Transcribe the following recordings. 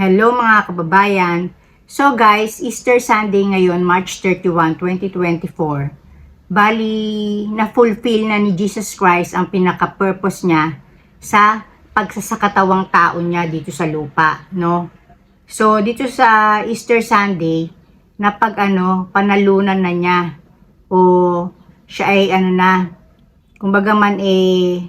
Hello mga kababayan. So guys, Easter Sunday ngayon, March 31, 2024. Bali, na-fulfill na ni Jesus Christ ang pinaka-purpose niya sa pagsasakatawang tao niya dito sa lupa, no? So, dito sa Easter Sunday, na pag ano, panalunan na niya o siya ay ano na, kumbaga man eh,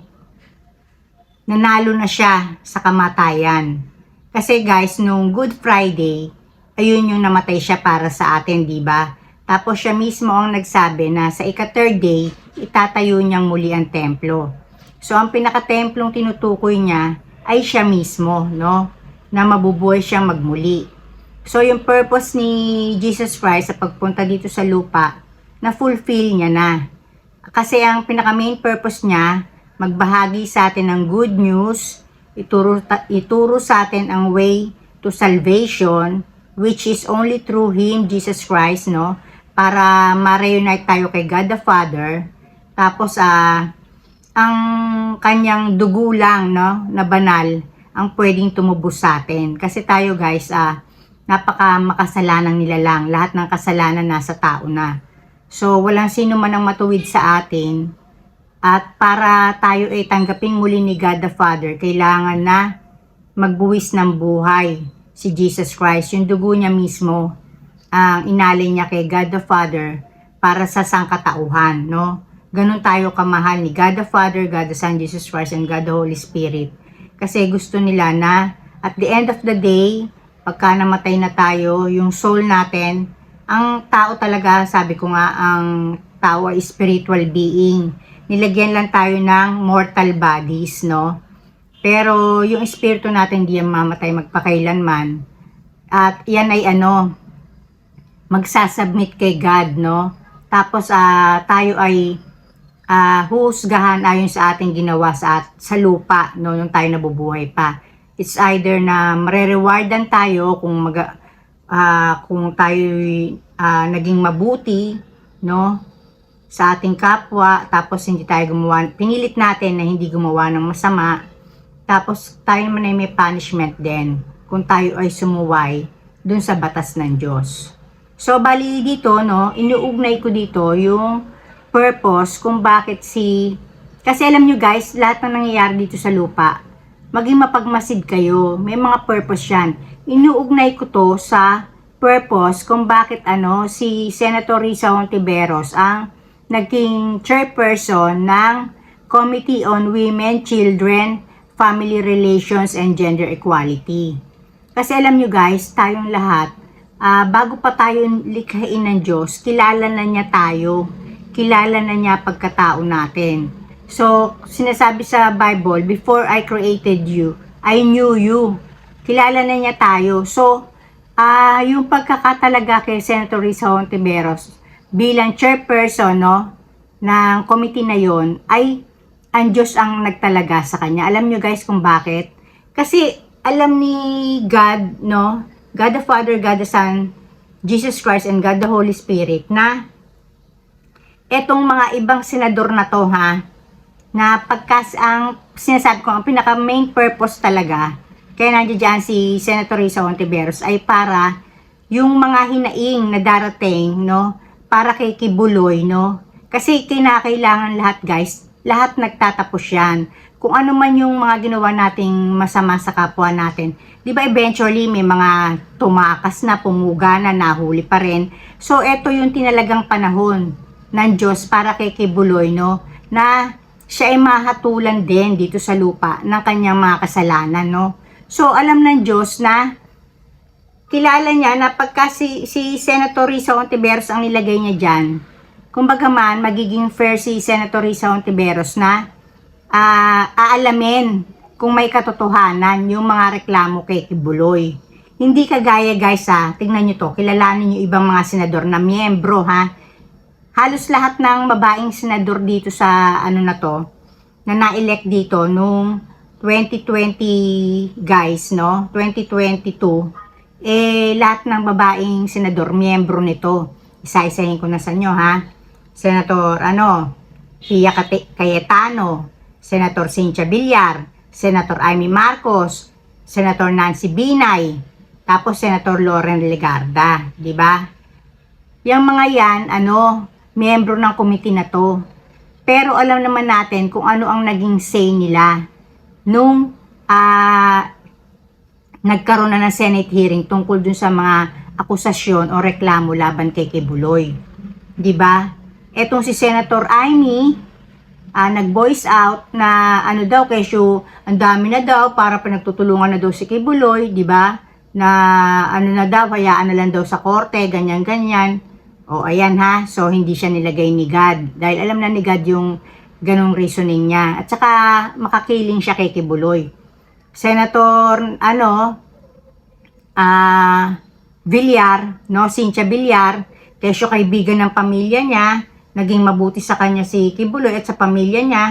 nanalo na siya sa kamatayan. Kasi guys, nung Good Friday, ayun yung namatay siya para sa atin, di ba? Tapos siya mismo ang nagsabi na sa ika-third day, itatayo niyang muli ang templo. So, ang pinaka-templong tinutukoy niya ay siya mismo, no? Na mabubuhay siyang magmuli. So, yung purpose ni Jesus Christ sa pagpunta dito sa lupa, na fulfill niya na. Kasi ang pinaka-main purpose niya, magbahagi sa atin ng good news, ituro, ituro sa atin ang way to salvation, which is only through Him, Jesus Christ, no? Para ma-reunite tayo kay God the Father. Tapos, ah, ang kanyang dugo lang, no? Na banal, ang pwedeng tumubos sa atin. Kasi tayo, guys, ah, napaka makasalanang nila lang. Lahat ng kasalanan nasa tao na. So, walang sino man ang matuwid sa atin. At para tayo ay tanggaping muli ni God the Father, kailangan na magbuwis ng buhay si Jesus Christ. Yung dugo niya mismo, ang inalay niya kay God the Father para sa sangkatauhan, no? Ganun tayo kamahal ni God the Father, God the Son, Jesus Christ, and God the Holy Spirit. Kasi gusto nila na at the end of the day, pagka namatay na tayo, yung soul natin, ang tao talaga, sabi ko nga, ang tao ay spiritual being. Nilagyan lang tayo ng mortal bodies, no? Pero yung espiritu natin hindi yan mamatay magpakailanman. At yan ay ano, magsasubmit kay God, no? Tapos ah, tayo ay ah, husgahan ayon sa ating ginawa sa, at- sa lupa, no? Nung tayo nabubuhay pa. It's either na marerewardan tayo kung mag, ah, kung tayo naging mabuti, no? Sa ating kapwa, tapos hindi tayo gumawa, pinilit natin na hindi gumawa ng masama, tapos tayo naman ay may punishment din kung tayo ay sumuway dun sa batas ng Diyos. So, bali dito, no, inuugnay ko dito yung purpose kung bakit si... Kasi alam nyo guys, lahat ng nangyayari dito sa lupa, maging mapagmasid kayo. May mga purpose yan. Inuugnay ko to sa purpose kung bakit ano si Senator Risa Hontiveros ang naging chairperson ng Committee on Women, Children, Family Relations, and Gender Equality. Kasi alam nyo guys, tayong lahat, ah, bago pa tayo likhain ng Diyos, kilala na niya tayo. Kilala na niya pagkatao natin. So, sinasabi sa Bible, before I created you, I knew you. Kilala na niya tayo. So, ah yung pagkakatalaga kay Senator Risa Hontiveros bilang chairperson no, ng committee na yon ay ang Diyos ang nagtalaga sa kanya. Alam nyo guys kung bakit? Kasi alam ni God, no? God the Father, God the Son, Jesus Christ, and God the Holy Spirit na etong mga ibang senador na to ha, na pagkas ang sinasabi ko, ang pinaka main purpose talaga, kaya nandiyan dyan si Senator Risa Hontiveros ay para yung mga hinaing na darating, no, para kay Kibuloy, no, kasi kinakailangan lahat guys, lahat nagtatapos yan. Kung ano man yung mga ginawa nating masama sa kapwa natin, di ba eventually may mga tumakas na, pumuga na, nahuli pa rin. So, eto yung tinalagang panahon ng Diyos para kay Kibuloy, no, na siya ay mahatulan din dito sa lupa ng kanyang mga kasalanan, no. So, alam ng Diyos na kilala niya na pagka si, si Senator Risa Ontiveros ang nilagay niya dyan, kumbaga man, magiging fair si Senator Risa Ontiveros na ah, aalamin kung may katotohanan yung mga reklamo kay Kibuloy. Hindi kagaya guys ha, tingnan nyo to, kilalanin nyo ibang mga senador na miyembro ha. Halos lahat ng babaeng senador dito sa ano na to, na na-elect dito nung 2020 guys, no? 2022, eh lahat ng babaeng senador miyembro nito. Isa-isahin ko na sa inyo ha. Senator ano, Pia Cayetano, Senator Cynthia Villar, Senator Amy Marcos, Senator Nancy Binay, tapos Senator Loren Legarda, di ba? Yung mga yan, ano, miyembro ng committee na to. Pero alam naman natin kung ano ang naging say nila nung ah, nagkaroon na ng Senate hearing tungkol dun sa mga akusasyon o reklamo laban kay Kibuloy. 'Di ba? Etong si Senator Amy ah, nag-voice out na ano daw kesyo ang dami na daw para pinagtutulungan na daw si Kibuloy, 'di ba? Na ano na daw hayaan na lang daw sa korte, ganyan ganyan. O ayan ha, so hindi siya nilagay ni God dahil alam na ni God yung ganong reasoning niya. At saka makakiling siya kay Kibuloy. Senator ano ah Villar, no, Cynthia Villar, kesyo kaibigan ng pamilya niya, naging mabuti sa kanya si Kibuloy at sa pamilya niya.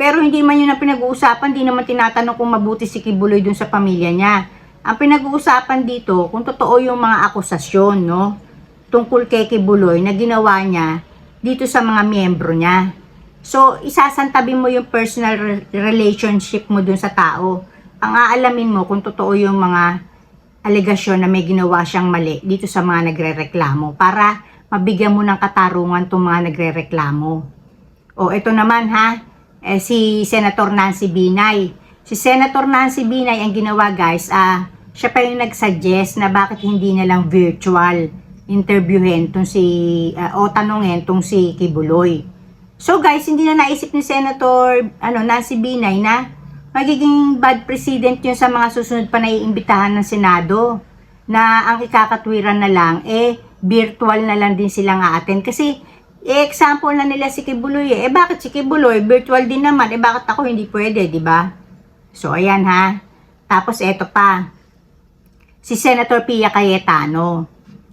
Pero hindi man yun ang pinag-uusapan, di naman tinatanong kung mabuti si Kibuloy dun sa pamilya niya. Ang pinag-uusapan dito, kung totoo yung mga akusasyon, no, tungkol kay Kibuloy na ginawa niya dito sa mga miyembro niya. So, isasantabi mo yung personal re- relationship mo dun sa tao. Ang aalamin mo kung totoo yung mga alegasyon na may ginawa siyang mali dito sa mga nagrereklamo para mabigyan mo ng katarungan itong mga nagrereklamo. O, ito naman ha, eh, si Senator Nancy Binay. Si Senator Nancy Binay ang ginawa guys, ah, siya pa yung nag-suggest na bakit hindi na lang virtual interviewin tong si, ah, o tanungin tong si Kibuloy. So guys, hindi na naisip ni Senator ano, Nancy Binay na magiging bad president yun sa mga susunod pa na iimbitahan ng Senado na ang ikakatwiran na lang eh virtual na lang din silang aaten kasi eh, example na nila si Kibuloy eh. eh bakit si Kibuloy? Virtual din naman. Eh bakit ako hindi pwede di ba? So ayan ha? Tapos eto pa. Si Senator Pia Cayetano.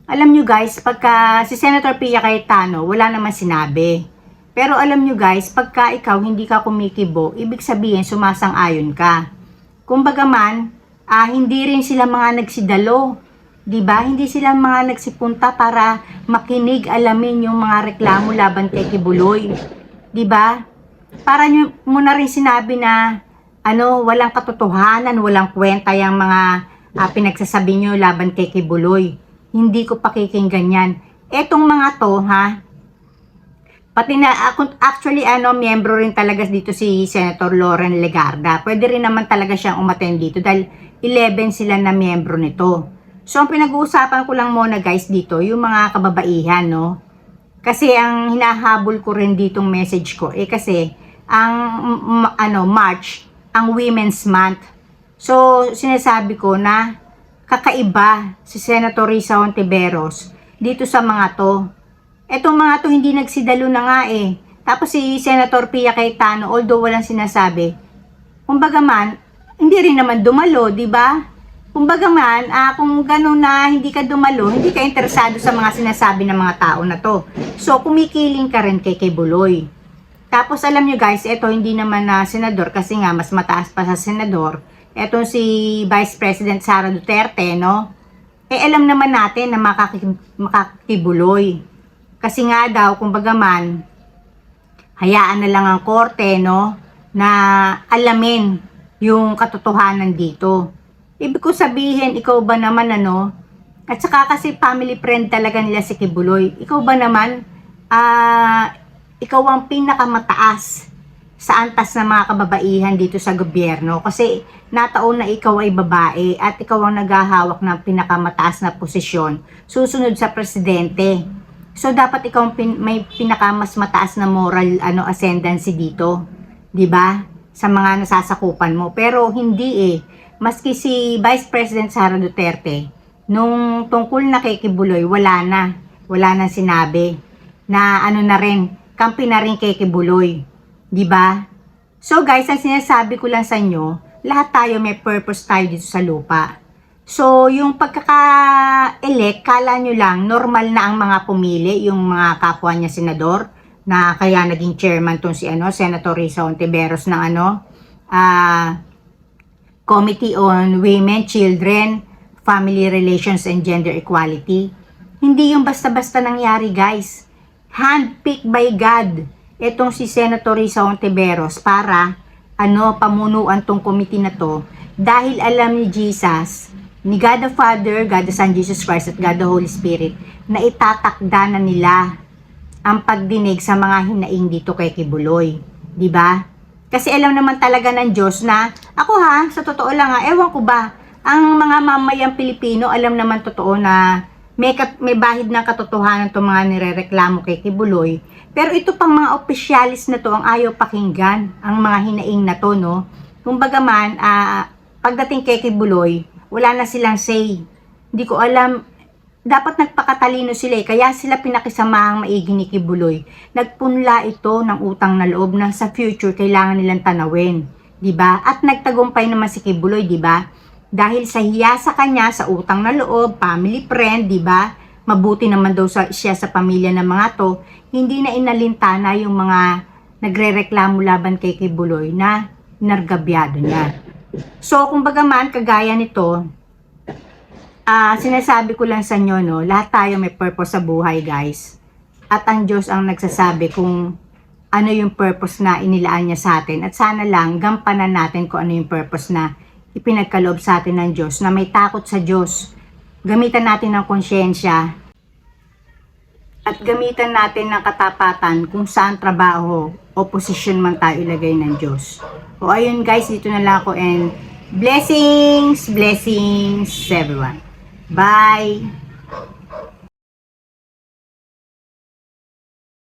Alam nyo guys pagka si Senator Pia Cayetano wala naman sinabi pero alam nyo guys, pagka ikaw hindi ka kumikibo, ibig sabihin sumasang-ayon ka. Kumbaga man, ah, hindi rin sila mga nagsidalo. 'Di ba? Hindi sila mga nagsipunta para makinig, alamin yung mga reklamo laban kay Kibuloy. 'Di ba? Para nyo mo na rin sinabi na ano, walang katotohanan, walang kwenta yung mga ah, pinagsasabi nyo laban kay Kibuloy. Hindi ko pakikinggan yan. Etong mga to, ha, Pati na, ako, actually, ano, miyembro rin talaga dito si Senator Loren Legarda. Pwede rin naman talaga siyang umattend dito dahil 11 sila na miyembro nito. So, ang pinag-uusapan ko lang muna guys dito, yung mga kababaihan, no? Kasi ang hinahabol ko rin ditong message ko, eh kasi, ang, ano, March, ang Women's Month. So, sinasabi ko na kakaiba si Senator Risa Ontiveros dito sa mga to. Etong mga to hindi nagsidalo na nga eh. Tapos si Senator Pia Cayetano, although walang sinasabi, kumbaga man, hindi rin naman dumalo, di ba? Kumbaga man, ah, kung gano'n na hindi ka dumalo, hindi ka interesado sa mga sinasabi ng mga tao na to. So, kumikiling ka rin kay Kibuloy. Tapos alam nyo guys, ito hindi naman na senador kasi nga mas mataas pa sa senador. Ito si Vice President Sara Duterte, no? Eh alam naman natin na makaki- makakibuloy. Kasi nga daw, kumbaga man, hayaan na lang ang korte, no? Na alamin yung katotohanan dito. Ibig ko sabihin, ikaw ba naman ano? At saka kasi family friend talaga nila si Kibuloy. Ikaw ba naman, ah, ikaw ang pinakamataas sa antas ng mga kababaihan dito sa gobyerno kasi nataon na ikaw ay babae at ikaw ang naghahawak ng pinakamataas na posisyon susunod sa presidente. So dapat ikaw pin, may pinakamas mataas na moral ano ascendancy dito, 'di ba? Sa mga nasasakupan mo. Pero hindi eh. Maski si Vice President Sara Duterte nung tungkol na kay Kibuloy, wala na. Wala na sinabi na ano na rin, kampi na rin kay Kibuloy. 'Di ba? So guys, ang sinasabi ko lang sa inyo, lahat tayo may purpose tayo dito sa lupa. So, yung pagkaka-elect, kala nyo lang, normal na ang mga pumili, yung mga kapwa niya senador, na kaya naging chairman tong si ano, Senator Risa Ontiveros ng ano, ah, Committee on Women, Children, Family Relations and Gender Equality. Hindi yung basta-basta nangyari, guys. Handpicked by God itong si Senator Risa Ontiveros para ano pamunuan tong committee na to dahil alam ni Jesus ni God the Father, God the Son, Jesus Christ, at God the Holy Spirit na itatakda na nila ang pagdinig sa mga hinaing dito kay Kibuloy. Ba? Kasi alam naman talaga ng Diyos na, ako ha, sa totoo lang ha, ewan ko ba, ang mga mamayang Pilipino, alam naman totoo na may, kat- may bahid ng katotohanan itong mga nirereklamo kay Kibuloy. Pero ito pang mga opisyalis na to ang ayaw pakinggan, ang mga hinaing na to, no? Kumbaga man, ah, pagdating kay Kibuloy, wala na silang say. Hindi ko alam, dapat nagpakatalino sila eh, kaya sila pinakisamahang maigi ni Kibuloy. Nagpunla ito ng utang na loob na sa future kailangan nilang tanawin, 'di ba? At nagtagumpay naman si Kibuloy, 'di ba? Dahil sa hiya sa kanya sa utang na loob, family friend, 'di ba? Mabuti naman daw sa, siya sa pamilya ng mga to, hindi na inalintana yung mga nagrereklamo laban kay Kibuloy na nargabyado niya. So, kung bagaman, kagaya nito, Ah, sinasabi ko lang sa inyo, no, lahat tayo may purpose sa buhay, guys. At ang Diyos ang nagsasabi kung ano yung purpose na inilaan niya sa atin. At sana lang, gampanan natin kung ano yung purpose na ipinagkaloob sa atin ng Diyos, na may takot sa Diyos. Gamitan natin ng konsyensya at gamitan natin ng katapatan kung saan trabaho o posisyon man tayo ilagay ng Diyos. O ayun guys, dito na lang ako and blessings, blessings everyone. Bye!